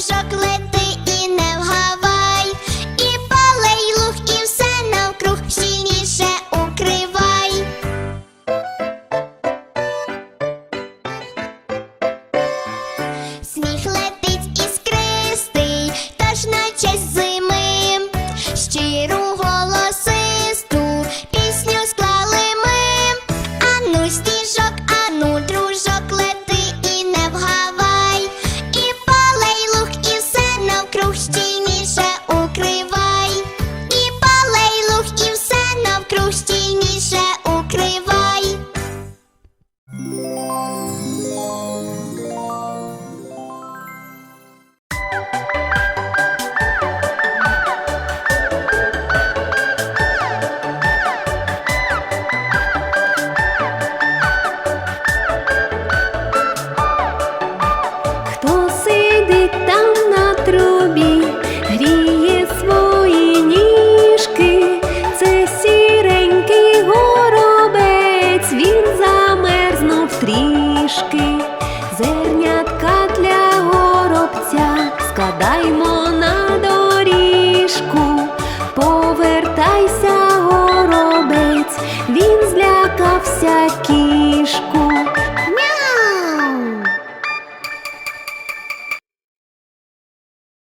Дружок лети і не вгавай, і палей луг, і все навкруг сильніше укривай. Сміх летить іскристий, тож на честь зими. Щиро навкруг кішку.